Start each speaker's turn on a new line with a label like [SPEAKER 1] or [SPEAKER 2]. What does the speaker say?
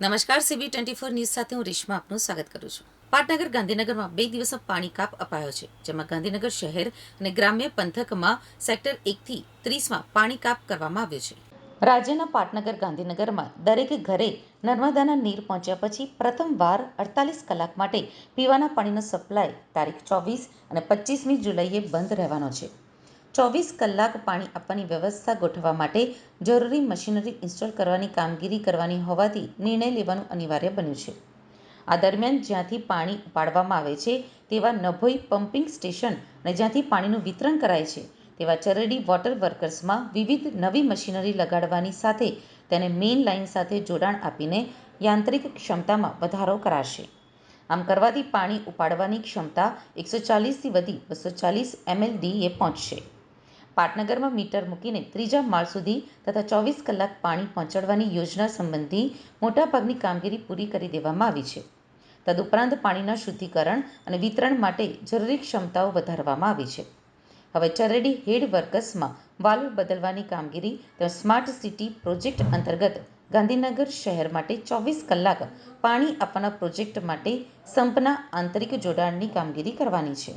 [SPEAKER 1] નમસ્કાર CB twenty four news સાથે હું રેશમા આપનું સ્વાગત કરું છું. પાટનગર ગાંધીનગરમાં બે દિવસનો પાણી કાપ અપાયો છે, જેમાં ગાંધીનગર શહેર અને ગ્રામ્ય પંથકમાં સેક્ટર એકથી ત્રીસમાં પાણી કાપ કરવામાં આવ્યો છે. રાજ્યના પાટનગર ગાંધીનગરમાં દરેક ઘરે નર્મદાના નીર પહોંચ્યા પછી પ્રથમવાર અડતાલીસ કલાક માટે પીવાના પાણીનો સપ્લાય તારીખ ચોવીસ અને પચીસમી જુલાઈએ બંધ રહેવાનો છે. ચોવીસ કલાક પાણી આપવાની વ્યવસ્થા ગોઠવવા માટે જરૂરી મશીનરી ઇન્સ્ટોલ કરવાની કામગીરી કરવાની હોવાથી નિર્ણય લેવાનું અનિવાર્ય બન્યું છે. આ દરમિયાન જ્યાંથી પાણી ઉપાડવામાં આવે છે, તેવા નભોઈ પમ્પિંગ સ્ટેશન અને જ્યાંથી પાણીનું વિતરણ કરાય છે, તેવા ચરડી વોટર વર્કર્સમાં વિવિધ નવી મશીનરી લગાડવાની સાથે તેને મેઇન લાઇન સાથે જોડાણ આપીને યાંત્રિક ક્ષમતામાં વધારો કરાશે. આમ કરવાથી પાણી ઉપાડવાની ક્ષમતા એકસો ચાલીસથી વધી બસો ચાલીસ એમએલડીએ પહોંચશે. પાટનગરમાં મીટર મૂકીને ત્રીજા માળ સુધી તથા ચોવીસ કલાક પાણી પહોંચાડવાની યોજના સંબંધી મોટાભાગની કામગીરી પૂરી કરી દેવામાં આવી છે. તદુપરાંત પાણીના શુદ્ધિકરણ અને વિતરણ માટે જરૂરી ક્ષમતાઓ વધારવામાં આવી છે. હવે ચરેડી હેડ વર્કસમાં વાલ્વ બદલવાની કામગીરી તેમજ સ્માર્ટ સિટી પ્રોજેક્ટ અંતર્ગત ગાંધીનગર શહેર માટે ચોવીસ કલાક પાણી આપવાના પ્રોજેક્ટ માટે સંપના આંતરિક જોડાણની કામગીરી કરવાની છે.